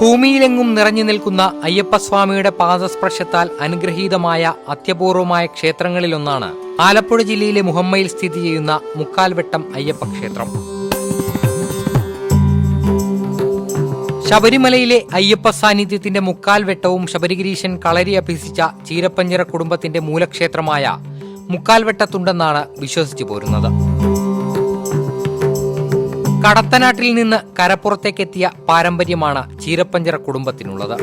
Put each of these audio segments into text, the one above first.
ഭൂമിയിലെങ്ങും നിറഞ്ഞു നിൽക്കുന്ന അയ്യപ്പസ്വാമിയുടെ പാദസ്പർശത്താൽ അനുഗ്രഹീതമായ അത്യപൂർവമായ ക്ഷേത്രങ്ങളിലൊന്നാണ് ആലപ്പുഴ ജില്ലയിലെ മുഹമ്മയിൽ സ്ഥിതി ചെയ്യുന്ന മുക്കാൽവെട്ടം അയ്യപ്പ ക്ഷേത്രം. ശബരിമലയിലെ അയ്യപ്പ സാന്നിധ്യത്തിന്റെ മുക്കാൽവെട്ടവും ശബരിഗിരീശൻ കളരി അഭ്യസിച്ച ചീരപ്പഞ്ചിറ കുടുംബത്തിന്റെ മൂലക്ഷേത്രമായ മുക്കാൽവെട്ടത്തുണ്ടെന്നാണ് വിശ്വസിച്ചു പോരുന്നത്. കടത്തനാട്ടിൽ നിന്ന് കരപ്പുറത്തേക്കെത്തിയ പാരമ്പര്യമാണ് ചീരപ്പഞ്ചിറ കുടുംബത്തിനുള്ളത്.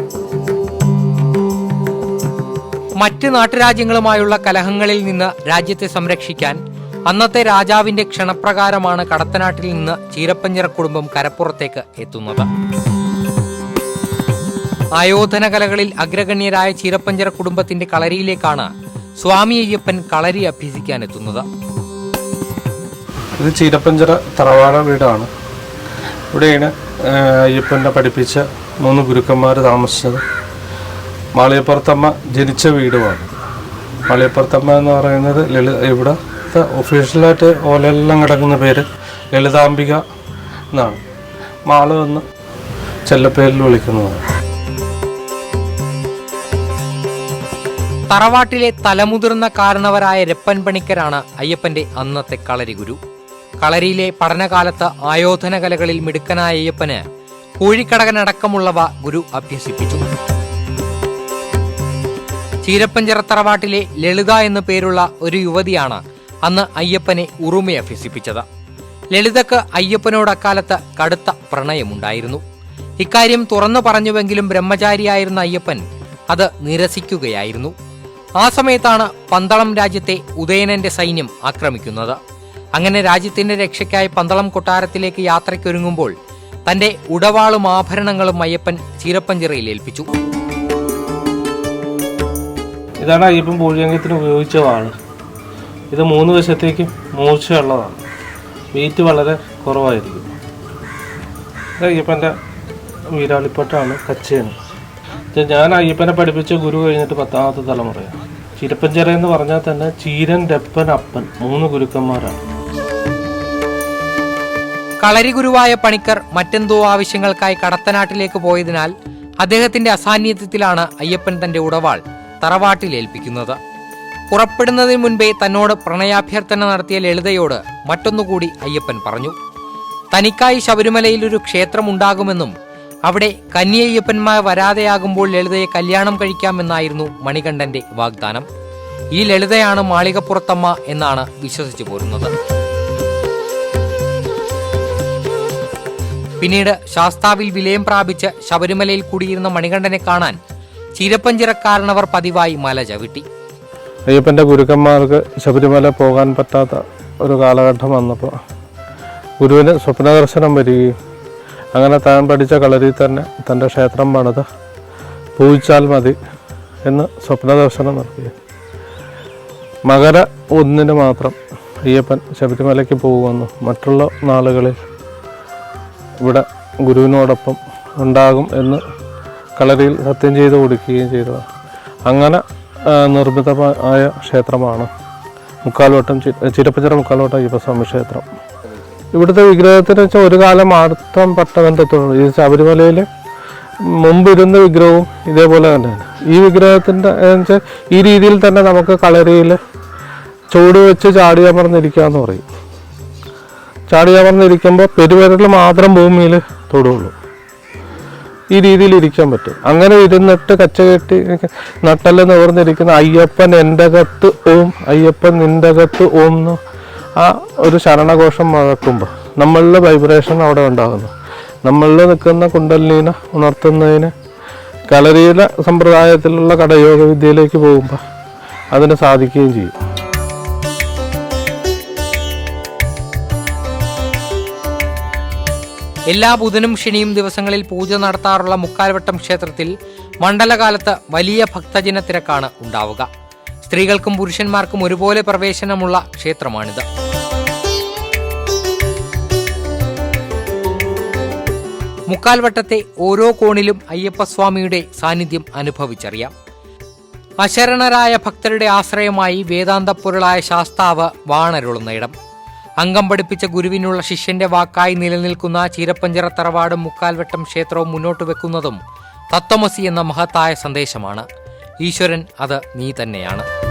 മറ്റ് നാട്ടുരാജ്യങ്ങളുമായുള്ള കലഹങ്ങളിൽ നിന്ന് രാജ്യത്തെ സംരക്ഷിക്കാൻ അന്നത്തെ രാജാവിന്റെ ക്ഷണപ്രകാരമാണ് കടത്തനാട്ടിൽ നിന്ന് ചീരപ്പഞ്ചിറ കുടുംബം കരപ്പുറത്തേക്ക് എത്തുന്നത്. ആയോധന കലകളിൽ അഗ്രഗണ്യരായ ചീരപ്പഞ്ചിറ കുടുംബത്തിന്റെ കളരിയിലേക്കാണ് സ്വാമി അയ്യപ്പൻ കളരി അഭ്യസിക്കാനെത്തുന്നത്. ഇത് ചീരപ്പഞ്ചറ തറവാട വീടാണ്. ഇവിടെയാണ് അയ്യപ്പനെ പഠിപ്പിച്ച മൂന്ന് ഗുരുക്കന്മാർ താമസിച്ചത്. മാളിയപ്പുറത്തമ്മ ജനിച്ച വീടുമാണ്. മാളിയപ്പുറത്തമ്മ എന്ന് പറയുന്നത് ലളിത ഇവിടുത്തെ ഒഫീഷ്യലായിട്ട് ഓലെല്ലാം കിടക്കുന്ന പേര് ലളിതാംബിക എന്നാണ്. മാള എന്ന് ചെല്ലപ്പേരിൽ വിളിക്കുന്നതാണ്. തറവാട്ടിലെ തലമുതിർന്ന കാരണവരായ രപ്പൻ പണിക്കരാണ് അയ്യപ്പന്റെ അന്നത്തെ കളരി ഗുരു കളരിയിലെ പഠനകാലത്ത് ആയോധന കലകളിൽ മിടുക്കനായ അയ്യപ്പന് കോഴിക്കടകനടക്കമുള്ളവ ഗുരു അഭ്യസിപ്പിച്ചു. ചീരപ്പഞ്ചിറ തറവാട്ടിലെ ലളിത എന്നു പേരുള്ള ഒരു യുവതിയാണ് അന്ന് അയ്യപ്പനെ ഉറുമ അഭ്യസിപ്പിച്ചത്. ലളിതക്ക് അയ്യപ്പനോട് അക്കാലത്ത് കടുത്ത പ്രണയമുണ്ടായിരുന്നു. ഇക്കാര്യം തുറന്നു പറഞ്ഞുവെങ്കിലും ബ്രഹ്മചാരിയായിരുന്ന അയ്യപ്പൻ അത് നിരസിക്കുകയായിരുന്നു. ആ സമയത്താണ് പന്തളം രാജ്യത്തെ ഉദയനന്റെ സൈന്യം ആക്രമിക്കുന്നത്. അങ്ങനെ രാജ്യത്തിന്റെ രക്ഷയ്ക്കായി പന്തളം കൊട്ടാരത്തിലേക്ക് യാത്രയ്ക്കൊരുങ്ങുമ്പോൾ തന്റെ ഉടവാളും ആഭരണങ്ങളും അയ്യപ്പൻ ചീരപ്പഞ്ചിറയിൽ ഏൽപ്പിച്ചു. ഇതാണ് അയ്യപ്പൻ പൂഴിയങ്കത്തിന് ഉപയോഗിച്ച വാൾ ഇത് മൂന്ന് വശത്തേക്കും മൂർച്ചയുള്ളതാണ്. വെയിറ്റ് വളരെ കുറവായിരിക്കും. അയ്യപ്പന്റെ വീരാളിപ്പട്ടാണ് കച്ചയാണ് ഞാൻ അയ്യപ്പനെ പഠിപ്പിച്ച ഗുരു കഴിഞ്ഞിട്ട് പത്താമത്തെ തലമുറയാണ്. ചിരപ്പഞ്ചിറ എന്ന് പറഞ്ഞാൽ തന്നെ ചീരൻ രപ്പൻ അപ്പൻ മൂന്ന് ഗുരുക്കന്മാരാണ്. കളരി ഗുരുവായ പണിക്കർ മറ്റെന്തോ ആവശ്യങ്ങൾക്കായി കടത്തനാട്ടിലേക്ക് പോയതിനാൽ അദ്ദേഹത്തിന്റെ അസാന്നിധ്യത്തിലാണ് അയ്യപ്പൻ തന്റെ ഉടവാൾ തറവാട്ടിൽ ഏൽപ്പിക്കുന്നത്. പുറപ്പെടുന്നതിന് മുൻപേ തന്നോട് പ്രണയാഭ്യർത്ഥന നടത്തിയ ലളിതയോട് മറ്റൊന്നുകൂടി അയ്യപ്പൻ പറഞ്ഞു. തനിക്കായി ശബരിമലയിൽ ഒരു ക്ഷേത്രം ഉണ്ടാകുമെന്നും അവിടെ കന്യയ്യപ്പന്മാർ വരാതെയാകുമ്പോൾ ലളിതയെ കല്യാണം കഴിക്കാമെന്നായിരുന്നു മണികണ്ഠന്റെ വാഗ്ദാനം. ഈ ലളിതയാണ് മാളികപ്പുറത്തമ്മ എന്നാണ് വിശ്വസിച്ചു പോരുന്നത്. പിന്നീട് ശാസ്താവിൽ വിലയം പ്രാപിച്ച് ശബരിമലയിൽ കുടിയിരുന്ന മണികണ്ഠനെ കാണാൻ ചീരപ്പഞ്ചിറക്കാരനവർ പതിവായി മല ചവിട്ടി. അയ്യപ്പന്റെ ഗുരുക്കന്മാർക്ക് ശബരിമല പോകാൻ പറ്റാത്ത ഒരു കാലഘട്ടം വന്നപ്പോൾ ഗുരുവിന് സ്വപ്നദർശനം വരികയും അങ്ങനെ താൻ പഠിച്ച കളരിയിൽ തന്നെ തന്റെ ക്ഷേത്രം പണിത് പൂജിച്ചാൽ മതി എന്ന് സ്വപ്നദർശനം നടത്തി. മകര ഒന്നിന് മാത്രം അയ്യപ്പൻ ശബരിമലയ്ക്ക് പോകുമെന്നും മറ്റുള്ള നാളുകളിൽ ഇവിടെ ഗുരുവിനോടൊപ്പം ഉണ്ടാകും എന്ന് കളരിയിൽ സത്യം ചെയ്ത് കൊടുക്കുകയും ചെയ്തത് അങ്ങനെ നിർമ്മിതമായ ക്ഷേത്രമാണ് മുക്കാൽവട്ടം ചി- ചിരപ്പച്ചിറ മുക്കാൽവട്ടം അയ്യപ്പസ്വാമി ക്ഷേത്രം. ഇവിടുത്തെ വിഗ്രഹത്തിന് വെച്ചാൽ ഒരു കാലം മാത്രം പട്ടബന്ധത്തുള്ളൂ ഈ ശബരിമലയിൽ മുമ്പിരുന്ന വിഗ്രഹവും ഇതേപോലെ തന്നെയാണ് ഈ വിഗ്രഹത്തിന്റെ വെച്ചാൽ ഈ രീതിയിൽ തന്നെ നമുക്ക് കളരിയിൽ ചൂട് വെച്ച് ചാടിയമർന്നിരിക്കുക എന്ന് പറയും. ചാടിയമർന്നിരിക്കുമ്പോൾ പെരുവിരൽ മാത്രം ഭൂമിയിൽ തൊടുള്ളൂ. ഈ രീതിയിൽ ഇരിക്കാൻ പറ്റും. അങ്ങനെ ഇരുന്നിട്ട് കച്ച കെട്ടി നട്ടെല്ലാം നിവർന്നിരിക്കുന്ന അയ്യപ്പൻ എന്റെ കത്ത് ഓം അയ്യപ്പൻ നിന്റെ കത്ത് ഓം ആ ഒരു ശരണഘോഷം മുഴക്കുമ്പോൾ നമ്മളുടെ വൈബ്രേഷൻ അവിടെ ഉണ്ടാകുന്നു. നമ്മളിൽ നിൽക്കുന്ന കുണ്ടലിനീന ഉണർത്തുന്നതിന് കളരിയിലെ സമ്പ്രദായത്തിലുള്ള കടയോഗ വിദ്യയിലേക്ക് പോകുമ്പോൾ അതിന് സാധിക്കുകയും ചെയ്യും. എല്ലാ ബുധനും ശനിയും ദിവസങ്ങളിൽ പൂജ നടത്താറുള്ള മുക്കാൽവട്ടം ക്ഷേത്രത്തിൽ മണ്ഡലകാലത്ത് വലിയ ഭക്തജന തിരക്കാണ് ഉണ്ടാവുക. സ്ത്രീകൾക്കും പുരുഷന്മാർക്കും ഒരുപോലെ പ്രവേശനമുള്ള ക്ഷേത്രമാണിത്. മുക്കാൽവട്ടത്തെ ഓരോ കോണിലും അയ്യപ്പസ്വാമിയുടെ സാന്നിധ്യം അനുഭവിച്ചറിയാം. അശരണരായ ഭക്തരുടെ ആശ്രയമായി വേദാന്തപ്പൊരുളായ ശാസ്താവ് വാണരുളുന്ന ഇടം. അംഗം പഠിപ്പിച്ച ഗുരുവിനുള്ള ശിഷ്യന്റെ വാക്കായി നിലനിൽക്കുന്ന ചീരപ്പഞ്ചിറ തറവാടും മുക്കാൽവട്ടം ക്ഷേത്രവും മുന്നോട്ട് വെക്കുന്നതും തത്വമസി എന്ന മഹത്തായ സന്ദേശമാണ്. ഈശ്വരൻ അത് നീ തന്നെയാണ്.